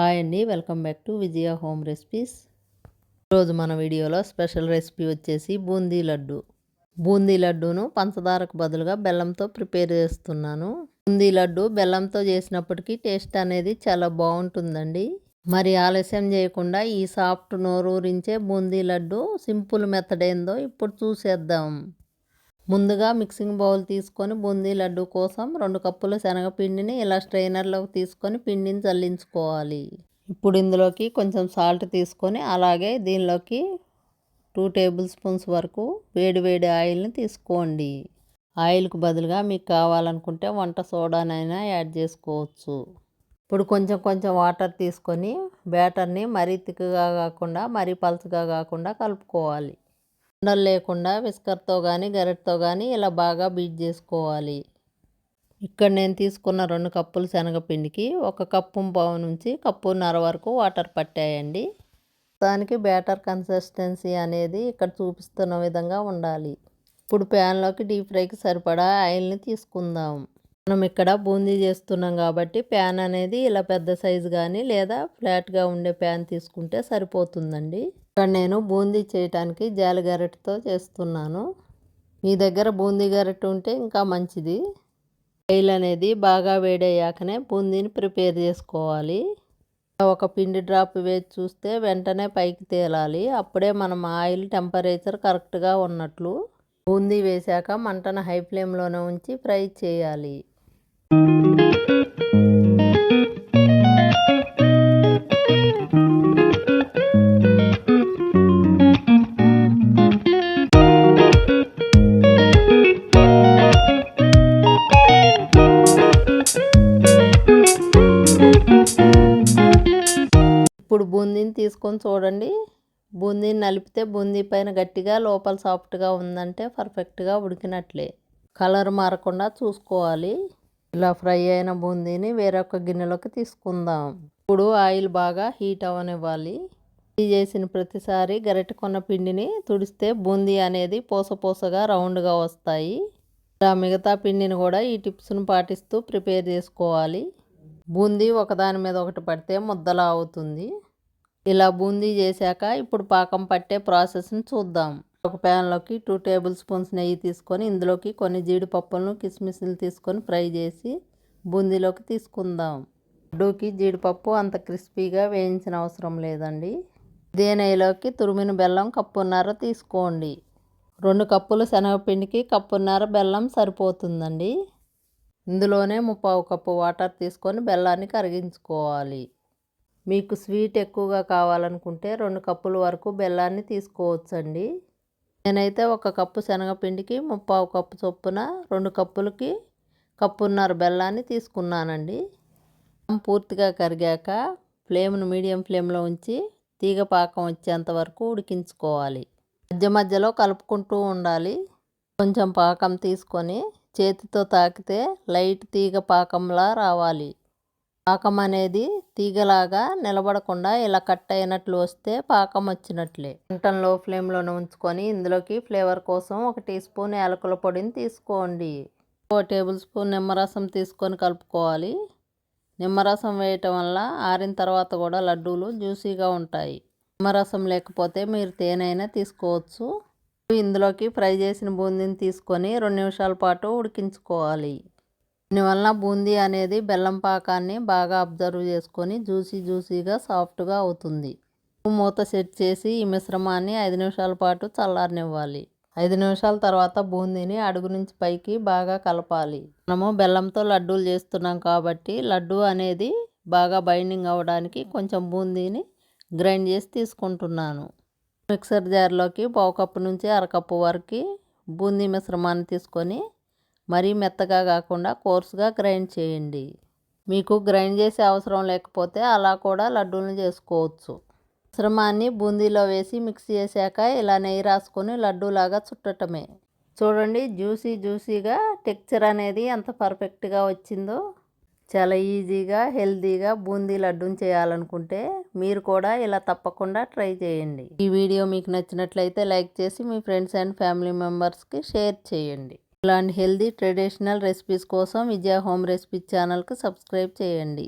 Hi అండి welcome back to Vijaya home recipes. ఈరోజు మన వీడియోలో స్పెషల్ రెసిపీ వచ్చేసి బూందీ లడ్డు. బూందీ లడ్డూను పంచదారకు బదులుగా బెల్లంతో ప్రిపేర్ చేస్తున్నాను. బూందీ లడ్డు బెల్లంతో చేసినప్పటికీ టేస్ట్ అనేది చాలా బాగుంటుందండి. మరి ఆలస్యం చేయకుండా ఈ సాఫ్ట్ నోరూరించే బూందీ లడ్డు సింపుల్ మెథడ్ ఏందో ఇప్పుడు చూసేద్దాం. ముందుగా మిక్సింగ్ బౌల్ తీసుకొని బూందీ లడ్డు కోసం రెండు కప్పుల శనగపిండిని ఇలా స్ట్రైనర్లో తీసుకొని పిండిని చల్లించుకోవాలి. ఇప్పుడు ఇందులోకి కొంచెం సాల్ట్ తీసుకొని అలాగే దీనిలోకి టూ టేబుల్ స్పూన్స్ వరకు వేడి వేడి ఆయిల్ని తీసుకోండి. ఆయిల్కు బదులుగా మీకు కావాలనుకుంటే వంట సోడానైనా యాడ్ చేసుకోవచ్చు. ఇప్పుడు కొంచెం కొంచెం వాటర్ తీసుకొని బ్యాటర్ని మరీ తిక్కుగా కాకుండా మరీ పలుచగా కాకుండా కలుపుకోవాలి. ఉండలు లేకుండా విస్కర్తో కానీ గరెట్తో కానీ ఇలా బాగా బీట్ చేసుకోవాలి. ఇక్కడ నేను తీసుకున్న రెండు కప్పులు శనగపిండికి ఒక కప్పు పావు నుంచి కప్పున్నర వరకు వాటర్ పట్టాయండి. దానికి బ్యాటర్ కన్సిస్టెన్సీ అనేది ఇక్కడ చూపిస్తున్న విధంగా ఉండాలి. ఇప్పుడు ప్యాన్లోకి డీప్ ఫ్రైకి సరిపడా ఆయిల్ని తీసుకుందాం. మనం ఇక్కడ బూందీ చేస్తున్నాం కాబట్టి ప్యాన్ అనేది ఇలా పెద్ద సైజు కానీ లేదా ఫ్లాట్గా ఉండే ప్యాన్ తీసుకుంటే సరిపోతుందండి. ఇక్కడ నేను బూందీ చేయటానికి జాలిగరెటతో చేస్తున్నాను. మీ దగ్గర బూందీ గరెట్ ఉంటే ఇంకా మంచిది. ఆయిల్ అనేది బాగా వేడయ్యాకనే బూందీని ప్రిపేర్ చేసుకోవాలి. ఒక పిండి డ్రాప్ వేసి చూస్తే వెంటనే పైకి తేలాలి. అప్పుడే మనం ఆయిల్ టెంపరేచర్ కరెక్ట్గా ఉన్నట్లు బూందీ వేశాక మంటను హై ఫ్లేమ్లోనే ఉంచి ఫ్రై చేయాలి. ఇప్పుడు బూందీని తీసుకొని చూడండి. బూందీని నలిపితే బూందీ పైన గట్టిగా లోపల సాఫ్ట్గా ఉందంటే పర్ఫెక్ట్గా ఉడికినట్లే. కలర్ మారకుండా చూసుకోవాలి. ఇలా ఫ్రై అయిన బూందీని వేరొక గిన్నెలోకి తీసుకుందాం. ఇప్పుడు ఆయిల్ బాగా హీట్ అవ్వనివ్వాలి. చేసిన ప్రతిసారి గరిటెకున్న పిండిని తుడిస్తే బూందీ అనేది పూస పూసగా రౌండ్గా వస్తాయి. ఇలా మిగతా పిండిని కూడా ఈ టిప్స్ను పాటిస్తూ ప్రిపేర్ చేసుకోవాలి. బూందీ ఒకదాని మీద ఒకటి పడితే ముద్దలా అవుతుంది. ఇలా బూందీ చేశాక ఇప్పుడు పాకం పట్టే ప్రాసెస్ని చూద్దాం. ఒక ప్యాన్లోకి టూ టేబుల్ స్పూన్స్ నెయ్యి తీసుకొని ఇందులోకి కొన్ని జీడిపప్పులను కిస్మిస్లు తీసుకొని ఫ్రై చేసి బూందీలోకి తీసుకుందాం. లడ్డూకి జీడిపప్పు అంత క్రిస్పీగా వేయించిన అవసరం లేదండి. ఇదే నెయ్యిలోకి తురిమిన బెల్లం కప్పున్నర తీసుకోండి. రెండు కప్పులు శనగపిండికి కప్పున్నర బెల్లం సరిపోతుందండి. ఇందులోనే ముప్పావు కప్పు వాటర్ తీసుకొని బెల్లాన్ని కరిగించుకోవాలి. మీకు స్వీట్ ఎక్కువగా కావాలనుకుంటే రెండు కప్పుల వరకు బెల్లాన్ని తీసుకోవచ్చండి. నేనైతే ఒక కప్పు శనగపిండికి ముప్పావు కప్పు చొప్పున రెండు కప్పులకి కప్పున్నర బెల్లాన్ని తీసుకున్నానండి. పూర్తిగా కరిగాక ఫ్లేమ్ను మీడియం ఫ్లేమ్లో ఉంచి తీగ పాకం వచ్చేంత వరకు ఉడికించుకోవాలి. మధ్య మధ్యలో కలుపుకుంటూ ఉండాలి. కొంచెం పాకం తీసుకొని చేతితో తాకితే లైట్ తీగ పాకంలా రావాలి. పాకం అనేది తీగలాగా నిలబడకుండా ఇలా కట్ అయినట్లు వస్తే పాకం వచ్చినట్లే. వంటంలో ఫ్లేమ్లోనే ఉంచుకొని ఇందులోకి ఫ్లేవర్ కోసం ఒక టీ స్పూన్ యాలకుల పొడిని తీసుకోండి. ఓ టేబుల్ స్పూన్ నిమ్మరసం తీసుకొని కలుపుకోవాలి. నిమ్మరసం వేయటం వల్ల ఆరిన తర్వాత కూడా లడ్డూలు జ్యూసీగా ఉంటాయి. నిమ్మరసం లేకపోతే మీరు తేనైనా తీసుకోవచ్చు. ఇందులోకి ఫ్రై చేసిన బూందీని తీసుకొని రెండు నిమిషాల పాటు ఉడికించుకోవాలి. దీనివల్ల బూందీ అనేది బెల్లం పాకాన్ని బాగా అబ్జర్వ్ చేసుకొని జ్యూసీ జ్యూసీగా సాఫ్ట్గా అవుతుంది. మూత సెట్ చేసి ఈ మిశ్రమాన్ని ఐదు నిమిషాల పాటు చల్లారనివ్వాలి. ఐదు నిమిషాల తర్వాత బూందీని అడుగు నుంచి పైకి బాగా కలపాలి. మనము బెల్లంతో లడ్డూలు చేస్తున్నాం కాబట్టి లడ్డు అనేది బాగా బైండింగ్ అవ్వడానికి కొంచెం బూందీని గ్రైండ్ చేసి తీసుకుంటున్నాను. మిక్సర్ జార్లోకి పావు కప్పు నుంచి అరకప్పు వరకు బూందీ మిశ్రమాన్ని తీసుకొని మరీ మెత్తగా కాకుండా కోర్సుగా గ్రైండ్ చేయండి. మీకు గ్రైండ్ చేసే అవసరం లేకపోతే అలా కూడా లడ్డూలను చేసుకోవచ్చు. మిశ్రమాన్ని బూందీలో వేసి మిక్స్ చేశాక ఇలా నెయ్యి రాసుకొని లడ్డూలాగా చుట్టటమే. చూడండి జ్యూసీ జ్యూసీగా టెక్చర్ అనేది ఎంత పర్ఫెక్ట్గా వచ్చిందో. చాలా ఈజీగా హెల్తీగా బూందీ లడ్డూని చేయాలనుకుంటే మీరు కూడా ఇలా తప్పకుండా ట్రై చేయండి. ఈ వీడియో మీకు నచ్చినట్లయితే లైక్ చేసి మీ ఫ్రెండ్స్ అండ్ ఫ్యామిలీ మెంబర్స్కి షేర్ చేయండి. ఇలాంటి హెల్దీ ట్రెడిషనల్ రెసిపీస్ కోసం విజయ హోమ్ రెసిపీస్ ఛానల్కి సబ్స్క్రైబ్ చేయండి.